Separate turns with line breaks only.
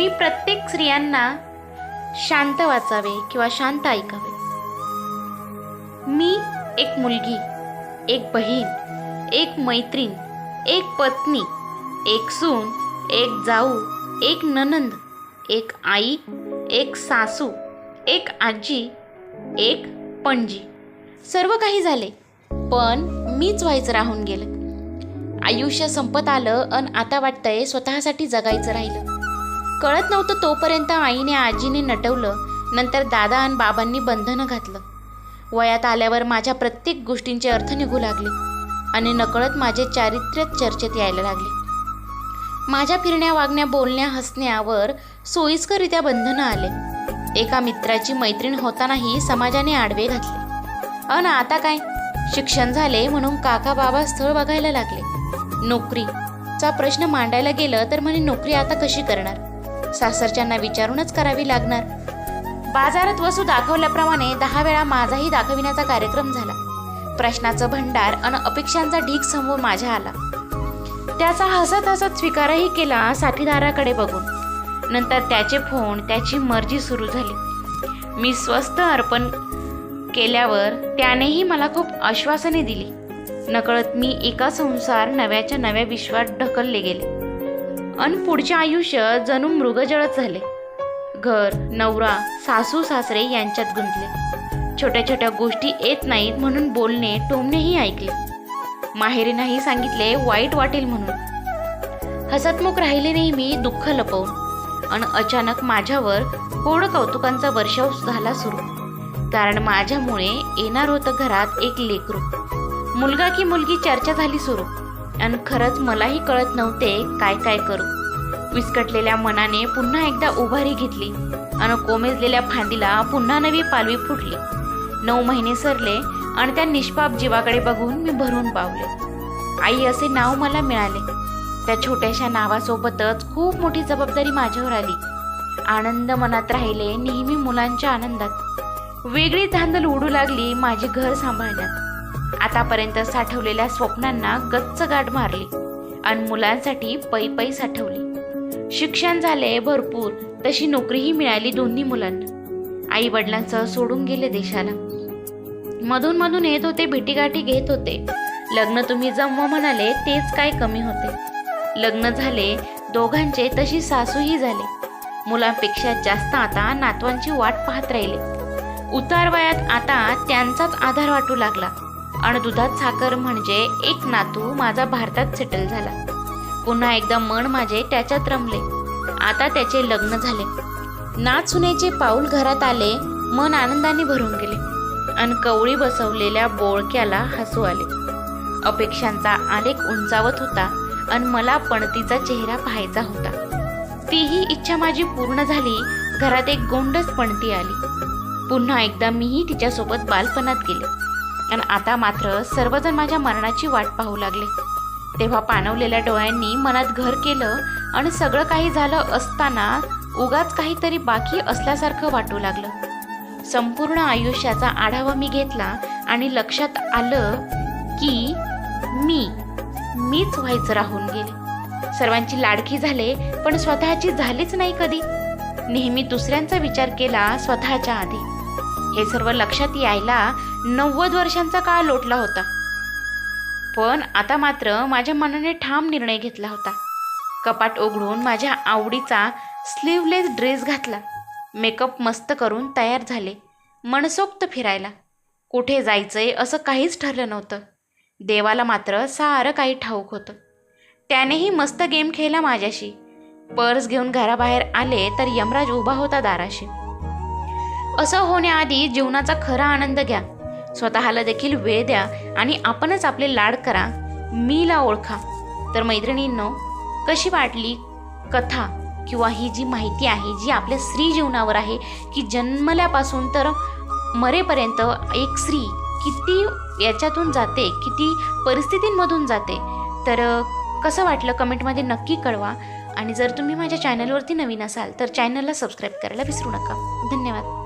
मी प्रत्येक स्त्रियांना शांत वाचावे किंवा शांत ऐकावे. मी एक मुलगी एक बहीण एक मैत्रीण एक पत्नी एक सून एक जाऊ एक ननंद एक आई एक सासू एक आजी एक पणजी. सर्व काही झाले पण मीच व्हायचं राहून गेलं. आयुष्य संपत आलं अन आता वाटतंय स्वतःसाठी जगायचं राहिलं. कळत नव्हतं तोपर्यंत आईने आजीने नटवलं. नंतर दादा आणि बाबांनी बंधनं घातलं. वयात आल्यावर माझ्या प्रत्येक गोष्टींचे अर्थ निघू लागले आणि नकळत माझे चारित्र्य चर्चेत यायला लागले. माझ्या फिरण्या वागण्या बोलण्या हसण्यावर सोयीस्करित्या बंधनं आले. एका मित्राची मैत्रीण होतानाही समाजाने आडवे घातले. अन आता काय? शिक्षण झाले म्हणून काका बाबा स्थळ बघायला लागले. नोकरीचा प्रश्न मांडायला गेलं तर म्हणे नोकरी आता कशी करणार? सासरच्यांना विचारूनच करावी लागणार. बाजारात वस्तू दाखवल्याप्रमाणे दहा वेळा माझाही दाखविण्याचा कार्यक्रम झाला. प्रश्नाचं भंडार अन अपेक्षांचा ढीक समोर माझ्या आला. त्याचा हसत हसत स्वीकारही केला साथीदाराकडे बघून. नंतर त्याचे फोन त्याची मर्जी सुरू झाली. मी स्वस्त अर्पण केल्यावर त्यानेही मला खूप आश्वासने दिली. नकळत मी एका संसार नव्याच्या नव्या विश्वात ढकलले गेले. अन पुढचे आयुष्य जणू मृगजळच झाले. घर नवरा सासू सासरे यांच्यात गुंतले. छोट्या छोट्या गोष्टी येत नाहीत म्हणून बोलणे टोमणेही ऐकले. माहेरी नाही सांगितले वाईट वाटेल म्हणून. हसतमुख राहिले नेहमी मी दुःख लपवून. आणि अचानक माझ्यावर कोड कौतुकांचा वर्षाव झाला सुरू. कारण माझ्यामुळे येणार होतं घरात एक लेकरू. मुलगा की मुलगी चर्चा झाली सुरू. आणि खरंच मलाही कळत नव्हते काय काय करू. विस्कटलेल्या मनाने पुन्हा एकदा उभारी घेतली. आणि कोमेजलेल्या फांदीला पुन्हा नवी पालवी फुटली. नऊ महिने सरले आणि त्या निष्पाप जीवाकडे बघून मी भरून पावले आई असे नाव मला मिळाले. त्या छोट्याशा नावासोबतच खूप मोठी जबाबदारी माझ्यावर आली. आनंद मनात राहिले नेहमी मुलांच्या आनंदात. वेगळी धांदल उडू लागली माझे घर सांभाळण्यात. आतापर्यंत साठवलेल्या स्वप्नांना गच्च गाठ मारली आणि मुलांसाठी पै पै साठवली. शिक्षण झाले भरपूर तशी नोकरीही मिळाली दोन्ही मुलांना. आई वडिलांसह सोडून गेले देशाला. मधून मधून येत होते भेटीगाठी घेत होते. लग्न तुम्ही जमवा म्हणाले तेच काय कमी होते. लग्न झाले दोघांचे तशी सासूही झाले. मुलांपेक्षा जास्त आता नातवांची वाट पाहत राहिले. उतार वयात आता त्यांचाच आधार वाटू लागला. आणि दुधात साखर म्हणजे एक नातू माझा भारतात सेटल झाला. पुन्हा एकदा मन माझे त्याच्यात रमले. आता त्याचे लग्न झाले. नाच सुनेचे पाऊल घरात आले मन आनंदाने भरून गेले. आणि कवळी बसवलेल्या बोळक्याला हसू आले. अपेक्षांचा आलेख उंचावत होता आणि मला पणतीचा चेहरा पाहायचा होता. तीही इच्छा माझी पूर्ण झाली घरात एक गोंडच पणती आली. पुन्हा एकदा मीही तिच्यासोबत बालपणात गेले. आणि आता मात्र सर्वजण माझ्या मरणाची वाट पाहू लागले. तेव्हा पाणवलेल्या डोळ्यांनी मनात घर केलं आणि सगळं काही झालं असताना उगाच काहीतरी बाकी असल्यासारखं वाटू लागलं. संपूर्ण आयुष्याचा आढावा मी घेतला आणि लक्षात आलं की मी मीच व्हायचं राहून गेले. सर्वांची लाडकी झाले पण स्वतःची झालीच नाही कधी. नेहमी दुसऱ्यांचा विचार केला स्वतःच्या आधी. हे सर्व लक्षात यायला नव्वद वर्षांचा काळ लोटला होता. पण आता मात्र माझ्या मनाने ठाम निर्णय घेतला होता. कपाट उघडून माझ्या आवडीचा स्लीवलेस ड्रेस घातला. मेकअप मस्त करून तयार झाले. मनसोक्त फिरायला. कुठे जायचंय असं काहीच ठरलं नव्हतं. देवाला मात्र सारं काही ठाऊक होतं. त्यानेही मस्त गेम खेळला माझ्याशी. पर्स घेऊन घराबाहेर आले तर यमराज उभा होता दाराशी. असं होण्याआधी जीवनाचा खरा आनंद घ्या. स्वतःला देखील वेळ द्या आणि आपणच आपले लाड करा. मीला ओळखा. तर मैत्रिणींनो कशी वाटली कथा किंवा ही जी माहिती आहे जी आपल्या स्त्री जीवनावर आहे की जन्मल्यापासून तर मरेपर्यंत एक स्त्री किती याच्यातून जाते किती परिस्थितींमधून जाते? तर कसं वाटलं कमेंटमध्ये नक्की कळवा. आणि जर तुम्ही माझ्या चॅनलवरती नवीन असाल तर चॅनलला सबस्क्राईब करायला विसरू नका. धन्यवाद.